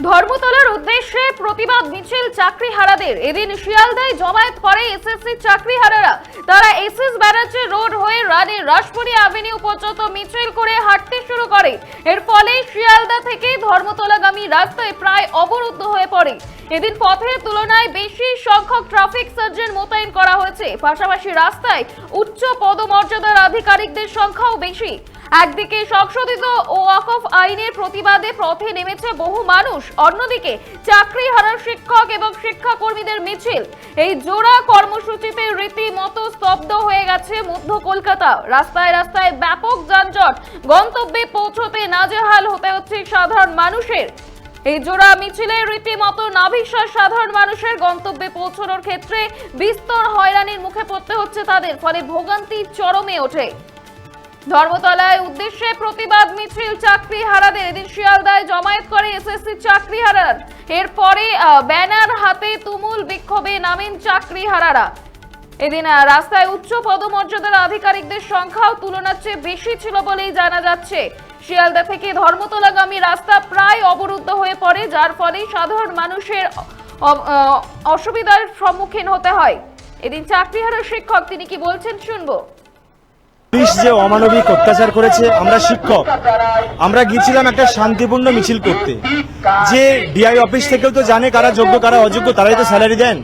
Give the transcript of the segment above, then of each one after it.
ধর্মতলার উদ্দেশ্যে প্রতিবাদ মিছিল চাকরি হারাদের এদিন শিয়ালদায় জমায়েত করে এসএসসি চাকরি হারারা তারা এসএস ব্যানার্জির রাসপুরি অ্যাভিনিউ পর্যন্ত মিছিল করে হাঁটতে শুরু করে। এর ফলে শিয়ালদা থেকে ধর্মতলাগামী রাস্তায় প্রায় অবরুদ্ধ হয়ে পড়ে। এদিন পথের তুলনায় বেশি সংখ্যক ট্রাফিক মোতায়েন করা হয়েছে। পাশাপাশি রাস্তায় উচ্চ পদমর্যাদার আধিকারিকদের সংখ্যাও বেশি। একদিকে সংশোধিত ও ওয়াকফ আইনের প্রতিবাদে পথে নেমেছে বহু মানুষ, অন্যদিকে চাকরি হারার শিক্ষক এবং শিক্ষাকর্মীদের মিছিল। এই জোড়া কর্মসূচিতে গেছে মধ্য কলকাতা। রাস্তায় রাস্তায় ব্যাপক যানজট। গন্তব্যে পৌঁছতে নাজেহাল হতে হচ্ছে সাধারণ মানুষের। এই জোড়া মিছিলে রীতিমতো নাভিশ্বাস সাধারণ মানুষের গন্তব্যে পৌঁছানোর ক্ষেত্রে বিস্তর হয়রানির মুখে পড়তে হচ্ছে তাদের, ফলে ভোগান্তি চরমে ওঠে। ধর্মতলায় উদ্দেশ্যে প্রতিবাদ মিছিল চাকরি হারাদের এদিন শিয়ালদায় জমায়েত করে এসএসসি চাকরি হারার এরপরে ব্যানার হাতে তুমুল বিক্ষোভে নামেন চাকরি হারারা এদিন রাস্তায় উচ্চ পদমর্যাদার আধিকারিকদের সংখ্যাও তুলনার চেয়ে বেশি ছিল বলেই জানা যাচ্ছে। শিয়ালদা থেকে ধর্মতলাগামী রাস্তা প্রায় অবরুদ্ধ হয়ে পড়ে, যার ফলে সাধারণ মানুষের অসুবিধার সম্মুখীন হতে হয়। এদিন চাকরিহারা শিক্ষক, তিনি কি বলছেন শুনব। পুলিশ যে অমানবিক অত্যাচার করেছে, আমরা শিক্ষক। আমরা গিয়েছিলাম একটা শান্তিপূর্ণ মিছিল করতে। যে ডিআই অফিস থেকেও তো জানে কারা যোগ্য, কারা অযোগ্য, তারাই তো স্যালারি দেন।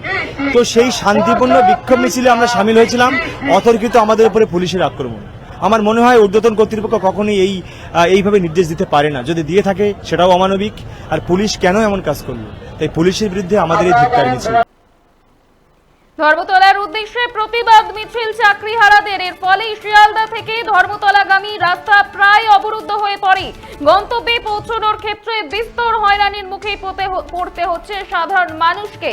তো সেই শান্তিপূর্ণ বিক্ষোভ মিছিলে আমরা সামিল হয়েছিলাম। অতর্কিত আমাদের উপরে পুলিশের আক্রমণ। আমার মনে হয় ঊর্ধ্বতন কর্তৃপক্ষ কখনোই এই এইভাবে নির্দেশ দিতে পারে না। যদি দিয়ে থাকে, সেটাও অমানবিক। আর পুলিশ কেন এমন কাজ করল? তাই পুলিশের বিরুদ্ধে আমাদের এই ধিক্কার মিছিল। ধর্মতলার উদ্দেশ্যে প্রতিবাদ মিছিল চাকরি হারাদের এর ফলে শিয়ালদা থেকে ধর্মতলাগামী রাস্তা প্রায় অবরুদ্ধ হয়ে পড়ে। গন্তব্যে পৌঁছানোর ক্ষেত্রে বিস্তর হয়রানির মুখে পড়তে পড়তে হচ্ছে সাধারণ মানুষকে।